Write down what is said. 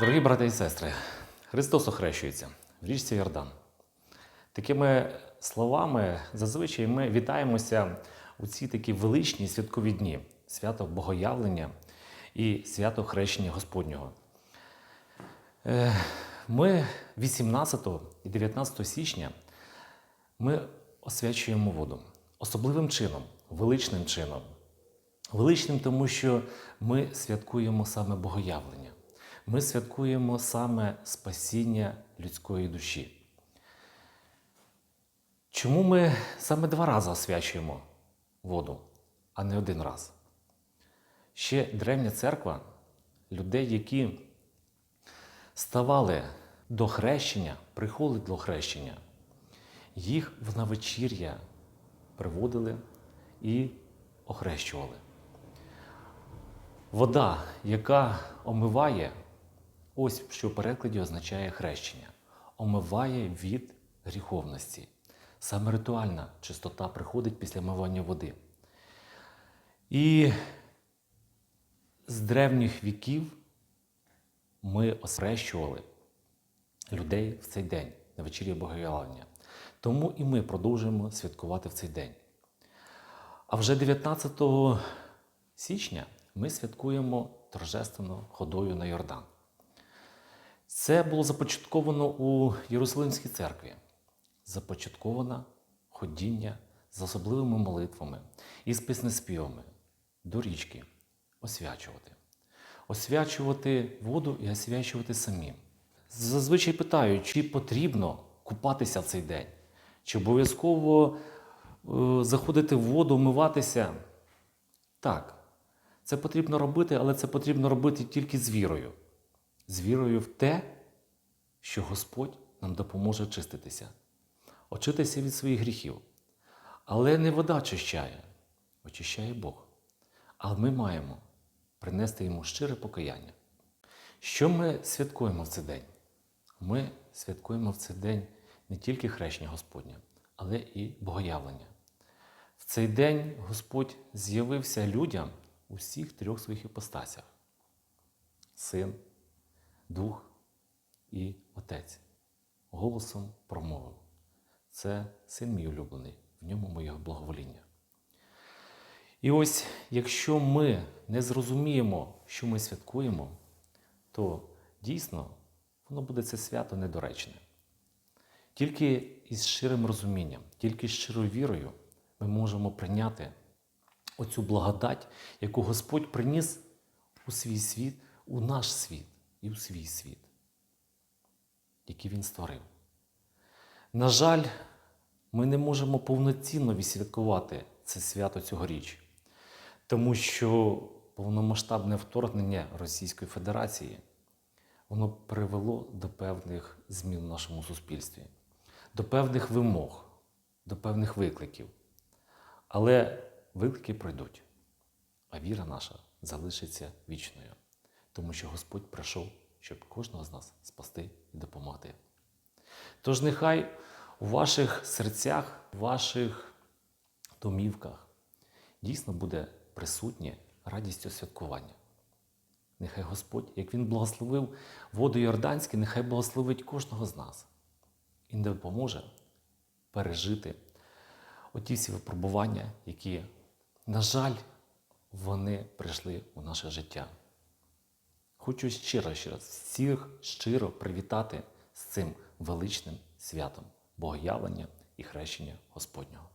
Дорогі брати і сестри, Христос охрещується в річці Йордан. Такими словами зазвичай ми вітаємося у ці такі величні святкові дні свято Богоявлення і свято Хрещення Господнього. Е, Ми 18 і 19 січня ми освячуємо воду особливим чином, величним чином. Величним, тому що ми святкуємо саме Богоявлення. Ми святкуємо саме спасіння людської душі. Чому ми саме два рази освячуємо воду, а не один раз? Ще древня церква людей, які ставали до хрещення, приходили до хрещення, їх в навечір'я приводили і охрещували. Вода, яка омиває, ось що в перекладі означає хрещення, омиває від гріховності. Саме ритуальна чистота приходить після мивання води. І з древніх віків ми осрещували людей в цей день на вечір'я Богоявлення. Тому і ми продовжуємо святкувати в цей день. А вже 19 січня ми святкуємо торжественно ходою на Йордан. Це було започатковано у Єрусалимській церкві. Започатковано ходіння з особливими молитвами і з піснеспівами до річки освячувати. Освячувати воду і освячувати самим. Зазвичай питають, чи потрібно купатися в цей день, чи обов'язково е, заходити в воду, вмиватися. Так, це потрібно робити, але це потрібно робити тільки з вірою. З вірою в те, що Господь нам допоможе чиститися, очитися від своїх гріхів. Але не вода очищає, очищає Бог. Але ми маємо принести йому щире покаяння. Що ми святкуємо в цей день? Ми святкуємо в цей день не тільки хрещення Господнє, але і богоявлення. В цей день Господь з'явився людям у всіх трьох своїх іпостасях: Син, Дух і Отець. Голосом промовив. Це син мій улюблений, в ньому моє благовоління. І ось, якщо ми не зрозуміємо, що ми святкуємо, то дійсно воно буде це свято недоречне. Тільки із щирим розумінням, тільки з щирою вірою ми можемо прийняти оцю благодать, яку Господь приніс у свій світ, у наш світ і у свій світ, який Він створив. На жаль, ми не можемо повноцінно відсвяткувати це свято цьогоріч, тому що повномасштабне вторгнення Російської Федерації воно привело до певних змін в нашому суспільстві, до певних вимог, до певних викликів. Але виклики пройдуть, а віра наша залишиться вічною, тому що Господь прийшов, щоб кожного з нас спасти і допомогти. Тож нехай у ваших серцях, у ваших домівках дійсно буде присутнє радістю святкування. Нехай Господь, як Він благословив воду Йорданську, нехай благословить кожного з нас і не допоможе пережити оті всі випробування, які, на жаль, вони прийшли у наше життя. Хочу щиро раз всіх щиро привітати з цим величним святом Богоявлення і хрещення Господнього.